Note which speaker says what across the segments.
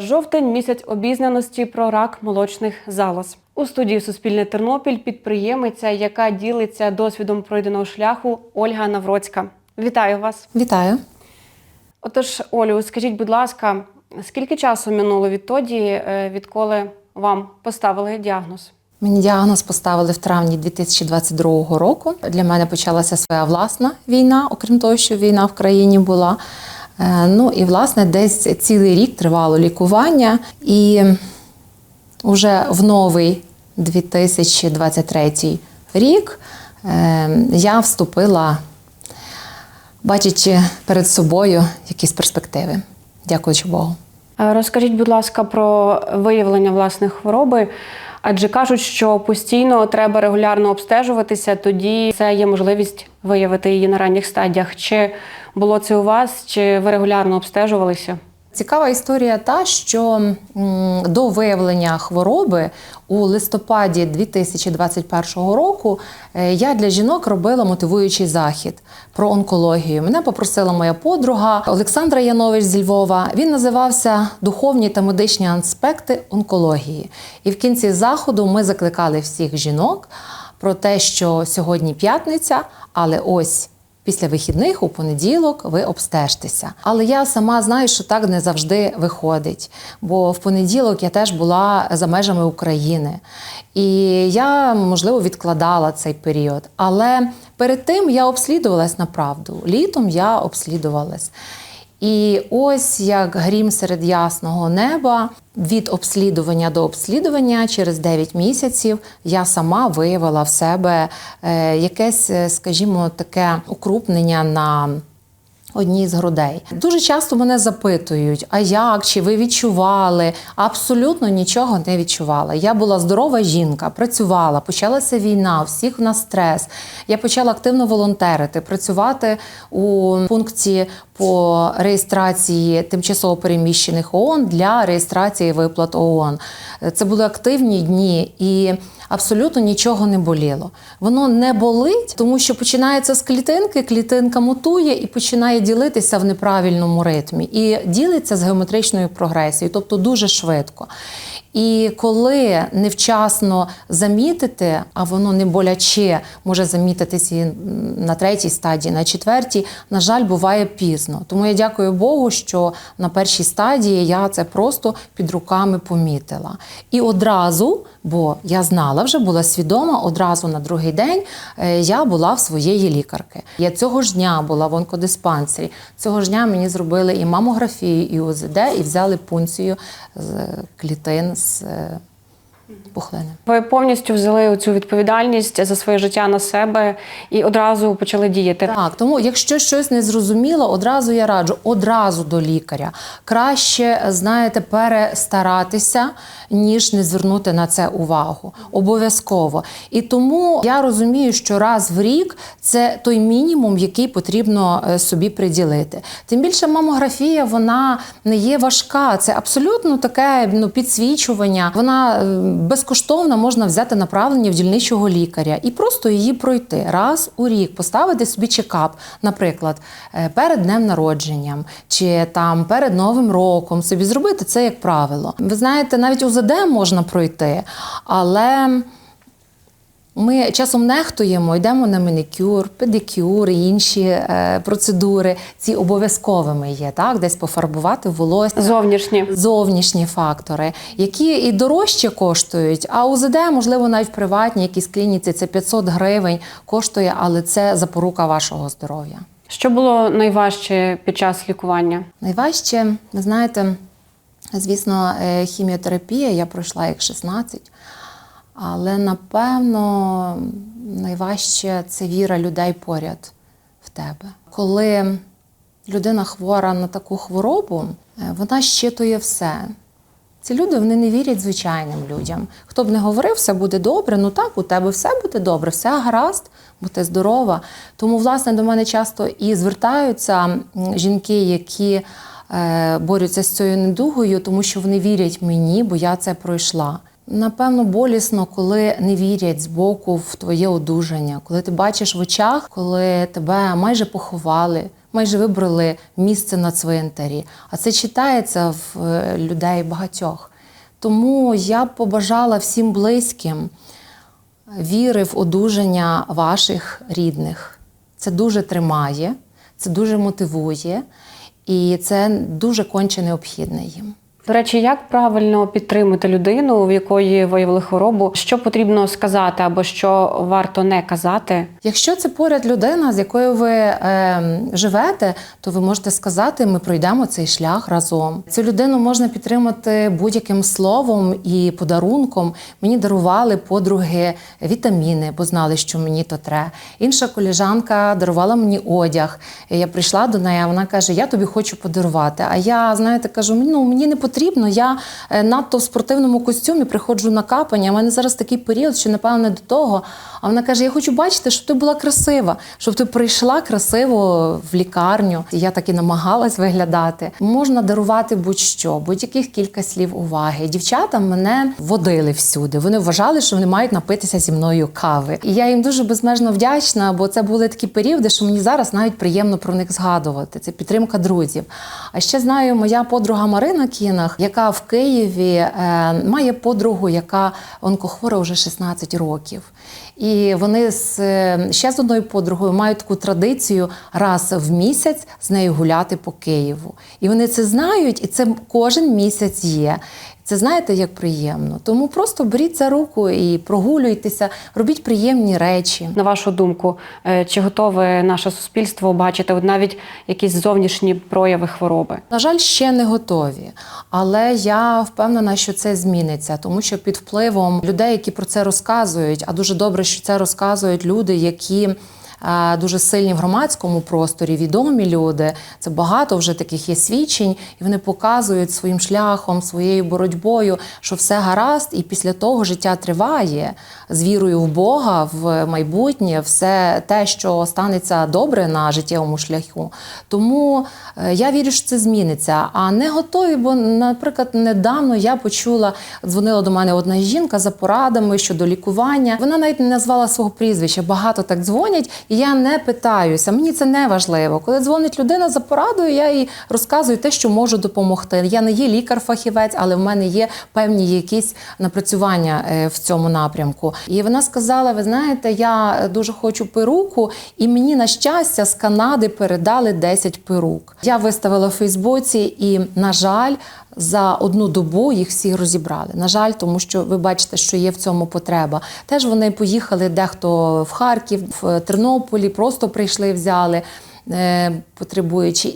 Speaker 1: Жовтень місяць обізнаності про рак молочних залоз. У студії Суспільне Тернопіль підприємиця, яка ділиться досвідом пройденого шляху Ольга Навроцька. Вітаю вас.
Speaker 2: Вітаю.
Speaker 1: Отож, Олю, скажіть, будь ласка, скільки часу минуло відтоді, е, відколи вам поставили діагноз?
Speaker 2: Мені діагноз поставили в травні 2022 року. Для мене почалася своя власна війна, окрім того, що війна в країні була. Е, Ну і власне десь цілий рік тривало лікування, і вже в новий 2023 рік е, я вступила, бачачи перед собою якісь перспективи. Дякуючи Богу.
Speaker 1: Е, Розкажіть, будь ласка, про виявлення власної хвороби. Адже кажуть, що постійно треба регулярно обстежуватися, тоді це є можливість виявити її на ранніх стадіях. Чи було це у вас, чи ви регулярно обстежувалися?
Speaker 2: Цікава історія та, що до виявлення хвороби у листопаді 2021 року е, я для жінок робила мотивуючий захід про онкологію. Мене попросила моя подруга Олександра Янович зі Львова. Він називався Духовні та медичні аспекти онкології. І в кінці заходу ми закликали всіх жінок про те, що сьогодні п'ятниця, але ось Після вихідних у понеділок ви обстежтеся. Але я сама знаю, що так не завжди виходить. Бо в понеділок я теж була за межами України. І я, можливо, відкладала цей період. Але перед тим я обслідувалась на правду. Літом я обслідувалась. І ось як грім серед ясного неба, від обслідування до обслідування через 9 місяців я сама виявила в себе е, якесь, е, скажімо, таке укрупнення на одній з грудей. Дуже часто мене запитують: а як, чи ви відчували? Абсолютно нічого не відчувала. Я була здорова жінка, працювала, почалася війна, у всіх в нас стрес. Я почала активно волонтерити, працювати у пункті по реєстрації тимчасово переміщених ООН для реєстрації виплат ООН. Це були активні дні і. Абсолютно нічого не боліло. Воно не болить, тому що починається з клітинки, клітинка мутує і починає ділитися в неправильному ритмі. І ділиться з геометричною прогресією, тобто дуже швидко. І коли невчасно замітити, а воно не боляче може замітитись і на третій стадії, на четвертій, на жаль, буває пізно. Тому я дякую Богу, що на першій стадії я це просто під руками помітила. І одразу, бо я знала, вже була свідома, одразу на другий день е, я була в своєї лікарки. Я цього ж дня була в онкодиспансері. Цього ж дня мені зробили і мамографію, і УЗД, і взяли пункцію з клітин е, пухлини.
Speaker 1: Ви повністю взяли цю відповідальність за своє життя на себе і одразу почали діяти.
Speaker 2: Так, тому якщо щось не зрозуміло, одразу я раджу одразу до лікаря. Краще, знаєте, перестаратися, ніж не звернути на це увагу. Обов'язково. І тому я розумію, що раз в рік це той мінімум, який потрібно е, собі приділити. Тим більше мамографія вона не є важка. Це абсолютно таке ну, підсвічування. Вона е, безкоштовно можна взяти направлення в дільничого лікаря і просто її пройти раз у рік, поставити собі чекап, наприклад, е, перед днем народженням чи там перед Новим роком, собі зробити це як правило. Ви знаєте, навіть УЗД можна пройти, але. Ми часом нехтуємо, йдемо на манікюр, педикюр і інші е, процедури. Ці обов'язковими є, так? Десь пофарбувати волосся.
Speaker 1: Зовнішні.
Speaker 2: Зовнішні фактори, які і дорожче коштують, а УЗД, можливо, навіть в приватній якійсь клініці це 500 гривень коштує, але це запорука вашого здоров'я.
Speaker 1: Що було найважче під час лікування?
Speaker 2: Найважче, ви знаєте, звісно, е, хіміотерапія я пройшла як 16, але напевно найважче це віра людей поряд в тебе. Коли людина хвора на таку хворобу, е, вона щитує все. Ці люди вони не вірять звичайним людям. Хто б не говорив, все буде добре. Ну так, у тебе все буде добре, все гаразд, бо ти здорова. Тому, власне, до мене часто і звертаються жінки, які е, борються з цією недугою, тому що вони вірять мені, бо я це пройшла. Напевно, болісно, коли не вірять збоку в твоє одужання, коли ти бачиш в очах, коли тебе майже поховали, майже вибрали місце на цвинтарі. А це читається в е, людей багатьох. Тому я б побажала всім близьким віри в одужання ваших рідних. Це дуже тримає, це дуже мотивує, і це дуже конче необхідне їм.
Speaker 1: До речі, як правильно підтримати людину, в якої виявили хворобу? Що потрібно сказати або що варто не казати?
Speaker 2: Якщо це поряд людина, з якою ви е, живете, то ви можете сказати, ми пройдемо цей шлях разом. Цю людину можна підтримати будь-яким словом і подарунком. Мені дарували подруги вітаміни, бо знали, що мені то тре. Інша коліжанка дарувала мені одяг. Я прийшла до неї, вона каже: Я тобі хочу подарувати. А я, знаєте, кажу, ну мені не потрібно. Я е, надто в спортивному костюмі приходжу на капання. У мене зараз такий період, що напевно до того. А вона каже: Я хочу бачити, щоб ти була красива, щоб ти прийшла красиво в лікарню. Я так і намагалась виглядати. Можна дарувати будь-що, будь-яких кілька слів уваги. Дівчата мене водили всюди. Вони вважали, що вони мають напитися зі мною кави. І я їм дуже безмежно вдячна, бо це були такі періоди, що мені зараз навіть приємно про них згадувати. Це підтримка друзів. А ще знаю, моя подруга Марина Кінах, яка в Києві е, має подругу, яка онкохвора вже 16 років. І вони з е, ще з одною подругою мають таку традицію раз в місяць з нею гуляти по Києву. І вони це знають, і це кожен місяць є. Це знаєте, як приємно. Тому просто беріть за руку і прогулюйтеся, робіть приємні речі.
Speaker 1: На вашу думку, е, чи готове наше суспільство бачити от навіть якісь зовнішні прояви хвороби?
Speaker 2: На жаль, ще не готові, але я впевнена, що це зміниться, тому що під впливом людей, які про це розказують, а дуже добре, що це розказують люди, які. Дуже сильні в громадському просторі, відомі люди. Це багато вже таких є свідчень, і вони показують своїм шляхом, своєю боротьбою, що все гаразд, і після того життя триває з вірою в Бога, в майбутнє, все те, що станеться добре на життєвому шляху. Тому е, я вірю, що це зміниться. А не готові, бо, наприклад, недавно я почула, дзвонила до мене одна жінка за порадами щодо лікування. Вона навіть не назвала свого прізвища. Багато так дзвонять, і я не питаюся. Мені це не важливо. Коли дзвонить людина за порадою, я їй розказую те, що можу допомогти. Я не є лікар-фахівець, але в мене є певні якісь напрацювання е, в цьому напрямку. І вона сказала: Ви знаєте, я дуже хочу перуку, і мені на щастя з Канади передали 10 перук. Я виставила в Фейсбуці, і на жаль. За одну добу їх всі розібрали. На жаль, тому що ви бачите, що є в цьому потреба. Теж вони поїхали дехто в Харків, в Тернополі, просто прийшли, взяли. Е,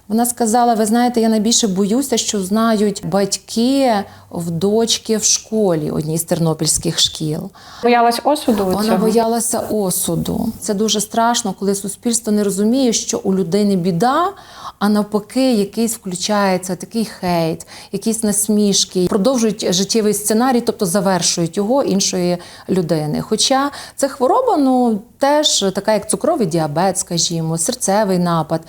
Speaker 2: вона сказала: ви знаєте, я найбільше боюся, що знають батьки в дочки в школі, одній з тернопільських шкіл.
Speaker 1: Боялась осуду
Speaker 2: Вона
Speaker 1: цього?
Speaker 2: боялася осуду. Це дуже страшно, коли суспільство не розуміє, що у людини біда, а навпаки, якийсь включається такий хейт, якісь насмішки, продовжують життєвий сценарій, тобто завершують його іншої людини. Хоча це хвороба, ну теж така, як цукровий діабет, скажімо, серцевий напад.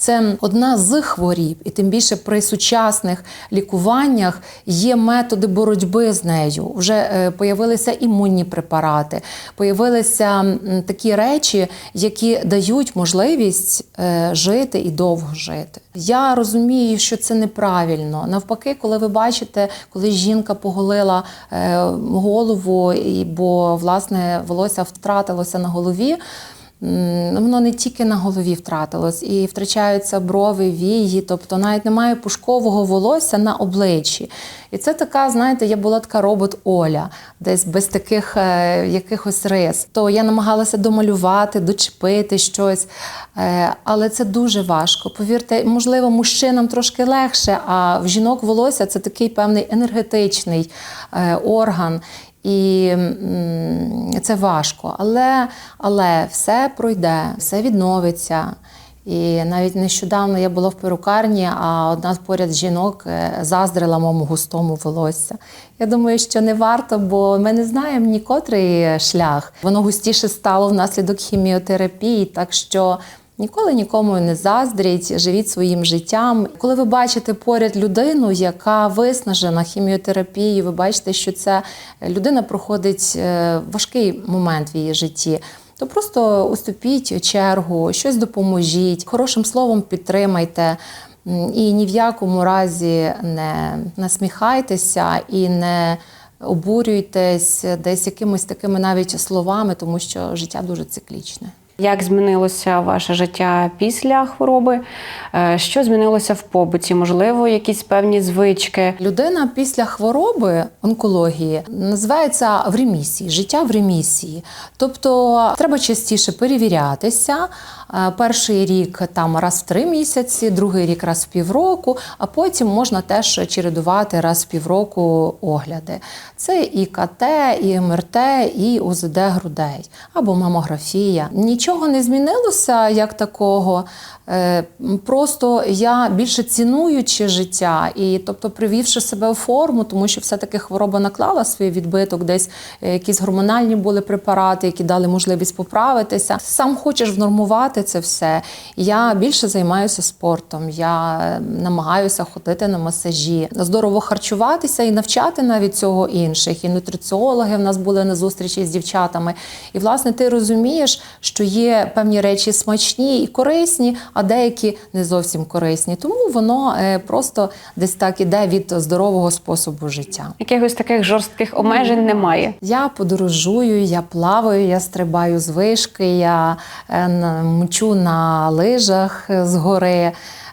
Speaker 2: Це одна з хворіб, і тим більше при сучасних лікуваннях є методи боротьби з нею. Вже е, появилися імунні препарати, появилися такі речі, які дають можливість е, жити і довго жити. Я розумію, що це неправильно. Навпаки, коли ви бачите, коли жінка поголила е, голову, бо власне волосся втратилося на голові. Воно не тільки на голові втратилось, і втрачаються брови, вії, тобто навіть немає пушкового волосся на обличчі. І це така, знаєте, я була така робот Оля, десь без таких е, якихось рис. То я намагалася домалювати, дочепити щось, е, але це дуже важко. Повірте, можливо, мужчинам трошки легше, а в жінок волосся це такий певний енергетичний е, орган. І це важко, але, але все пройде, все відновиться. І навіть нещодавно я була в перукарні, а одна з поряд жінок е, заздрила моєму густому волосся. Я думаю, що не варто, бо ми не знаємо ні котрий шлях. Воно густіше стало внаслідок хіміотерапії, так що Ніколи нікому не заздріть, живіть своїм життям. Коли ви бачите поряд людину, яка виснажена хіміотерапією, ви бачите, що ця людина проходить е, важкий момент в її житті. то просто уступіть чергу, щось допоможіть, хорошим словом підтримайте. І ні в якому разі не насміхайтеся і не обурюйтесь десь якимись такими навіть словами, тому що життя дуже циклічне.
Speaker 1: Як змінилося ваше життя після хвороби? Е, Що змінилося в побуті? Можливо, якісь певні звички?
Speaker 2: Людина після хвороби онкології називається в ремісії, життя в ремісії. Тобто треба частіше перевірятися. Е, Перший рік там раз в три місяці, другий рік раз в півроку, а потім можна теж чередувати раз в півроку огляди. Це і КТ, і МРТ, і УЗД грудей або мамографія. Нічого не змінилося як такого. Е, Просто я більше цінуючи життя і, тобто, привівши себе в форму, тому що все-таки хвороба наклала свій відбиток, десь е, якісь гормональні були препарати, які дали можливість поправитися. Сам хочеш внормувати це все. Я більше займаюся спортом. Я е, намагаюся ходити на масажі, здорово харчуватися і навчати навіть цього інших. І нутриціологи в нас були на зустрічі з дівчатами. І власне ти розумієш, що є певні речі смачні і корисні, а деякі не зовсім корисні. Тому воно е, просто десь так іде від здорового способу життя.
Speaker 1: Якихось таких жорстких обмежень немає.
Speaker 2: Я подорожую, я плаваю, я стрибаю з вишки, я е, мчу на лижах е, з гори.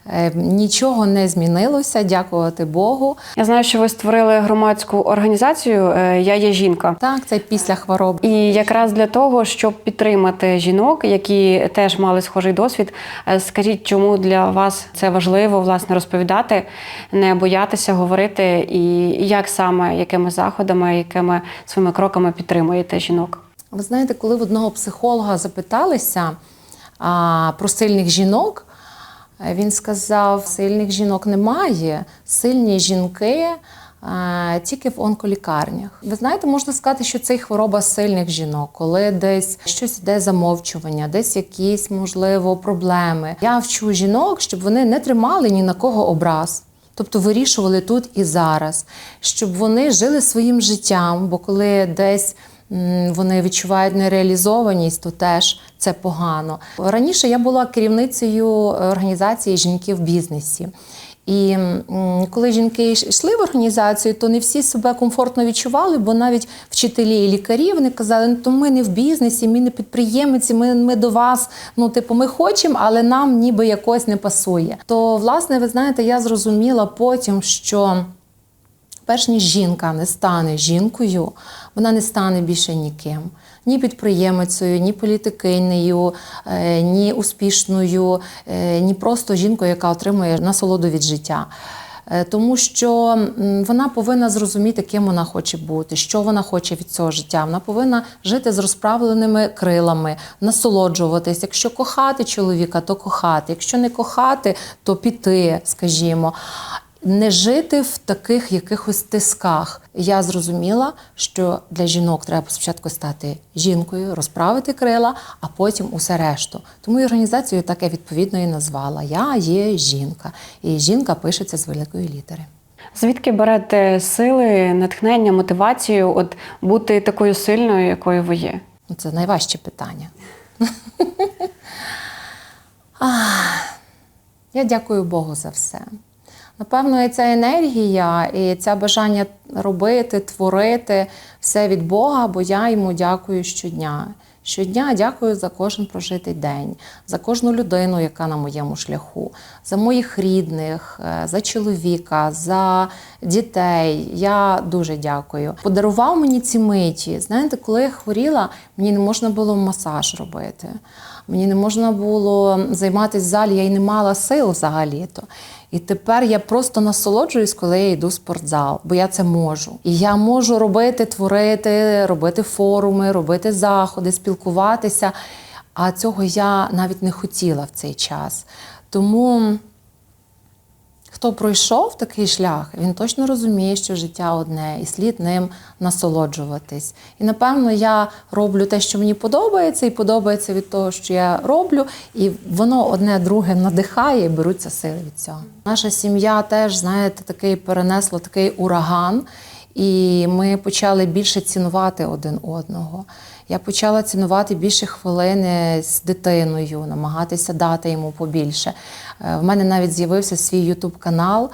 Speaker 2: Е, Нічого не змінилося, дякувати Богу.
Speaker 1: Я знаю, що ви створили громадську організацію е, Я є жінка.
Speaker 2: Так, це після хвороби.
Speaker 1: І якраз для того, щоб підтримати жінок, які теж мали схожий досвід, е, скажіть, чому для вас це важливо власне розповідати, не боятися говорити, і як саме, якими заходами, якими своїми кроками підтримуєте жінок?
Speaker 2: Ви знаєте, коли в одного психолога запиталися а, про сильних жінок, він сказав: сильних жінок немає, сильні жінки. е, Тільки в онколікарнях. Ви знаєте, можна сказати, що це хвороба сильних жінок, коли десь щось йде замовчування, десь якісь, можливо, проблеми. Я вчу жінок, щоб вони не тримали ні на кого образ. Тобто вирішували тут і зараз, щоб вони жили своїм життям, бо коли десь вони відчувають нереалізованість, то теж це погано. Раніше я була керівницею організації жінки в бізнесі. І коли жінки йшли в організацію, то не всі себе комфортно відчували, бо навіть вчителі і лікарі вони казали, ну то ми не в бізнесі, ми не підприємці, ми, ми до вас. Ну, типу, ми хочемо, але нам ніби якось не пасує. То, власне, ви знаєте, я зрозуміла потім, що. Перш ніж жінка не стане жінкою, вона не стане більше ніким. Ні підприємицею, ні політикинею, е, ні успішною, е, ні просто жінкою, яка отримує насолоду від життя. Е, Тому що вона повинна зрозуміти, ким вона хоче бути, що вона хоче від цього життя. Вона повинна жити з розправленими крилами, насолоджуватись. Якщо кохати чоловіка, то кохати. Якщо не кохати, то піти, скажімо. Не жити в таких якихось тисках. Я зрозуміла, що для жінок треба спочатку стати жінкою, розправити крила, а потім усе решту. Тому і організацію таке відповідно і назвала Я є жінка. І жінка пишеться з великої літери.
Speaker 1: Звідки берете сили, натхнення, мотивацію, от бути такою сильною, якою ви є?
Speaker 2: Ну, Це найважче питання. Я дякую Богу за все. Напевно, і ця енергія, і це бажання робити, творити все від Бога, бо я йому дякую щодня. Щодня дякую за кожен прожитий день, за кожну людину, яка на моєму шляху, за моїх рідних, е, за чоловіка, за дітей. Я дуже дякую. Подарував мені ці миті. Знаєте, коли я хворіла, мені не можна було масаж робити. Мені не можна було займатися в залі, я й не мала сил взагалі-то. І тепер я просто насолоджуюсь, коли я йду в спортзал, бо я це можу. І я можу робити, творити, робити форуми, робити заходи, спілкуватися. А цього я навіть не хотіла в цей час. Тому хто пройшов такий шлях, він точно розуміє, що життя одне, і слід ним насолоджуватись. І напевно я роблю те, що мені подобається, і подобається від того, що я роблю, і воно одне друге надихає і беруться сили від цього. Наша сім'я теж, знаєте, такий перенесла такий ураган. І ми почали більше цінувати один одного. Я почала цінувати більше хвилини з дитиною, намагатися дати йому побільше. Е, В мене навіть з'явився свій Ютуб канал.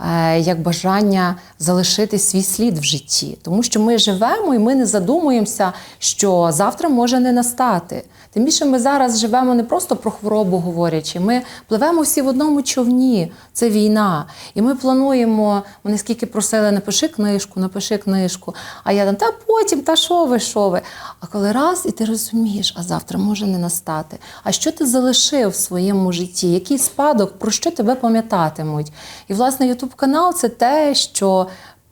Speaker 2: Е, Як бажання залишити свій слід в житті, тому що ми живемо і ми не задумуємося, що завтра може не настати. Тим більше ми зараз живемо не просто про хворобу говорячи, ми пливемо всі в одному човні. Це війна. І ми плануємо. Вони скільки просили, напиши книжку, напиши книжку. А я там, та потім, та що ви, що ви. А коли раз, і ти розумієш, а завтра може не настати. А що ти залишив в своєму житті? Який спадок, про що тебе пам'ятатимуть? І власне Ютуб канал це те, що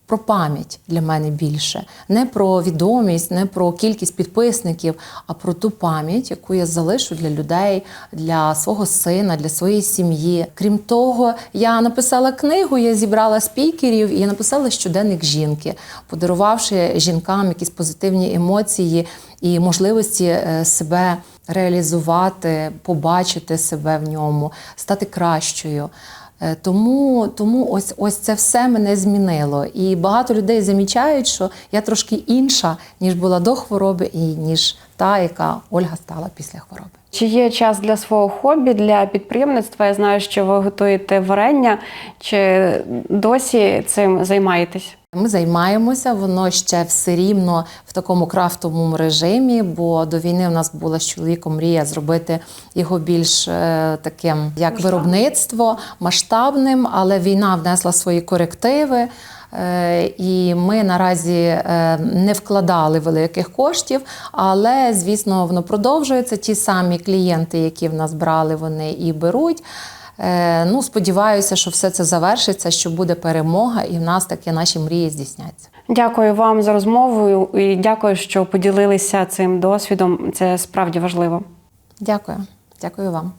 Speaker 2: про пам'ять для мене більше, не про відомість, не про кількість підписників, а про ту пам'ять, яку я залишу для людей, для свого сина, для своєї сім'ї. Крім того, я написала книгу, я зібрала спікерів і я написала щоденник жінки, подарувавши жінкам якісь позитивні емоції і можливості е, себе реалізувати, побачити себе в ньому, стати кращою. Е, Тому, тому ось, ось це все мене змінило. І багато людей замічають, що я трошки інша, ніж була до хвороби, і ніж та, яка Ольга стала після хвороби.
Speaker 1: Чи є час для свого хобі, для підприємництва? Я знаю, що ви готуєте варення. Чи досі цим займаєтесь?
Speaker 2: Ми займаємося, воно ще все рівно в такому крафтовому режимі, бо до війни у нас була з чоловіком мрія зробити його більш е, таким як виробництво масштабним, але війна внесла свої корективи. Е, І ми наразі е, не вкладали великих коштів, але звісно, воно продовжується. Ті самі клієнти, які в нас брали, вони і беруть. Е, Ну, сподіваюся, що все це завершиться, що буде перемога, і в нас таки наші мрії здійсняться.
Speaker 1: Дякую вам за розмову і дякую, що поділилися цим досвідом. Це справді важливо.
Speaker 2: Дякую, дякую вам.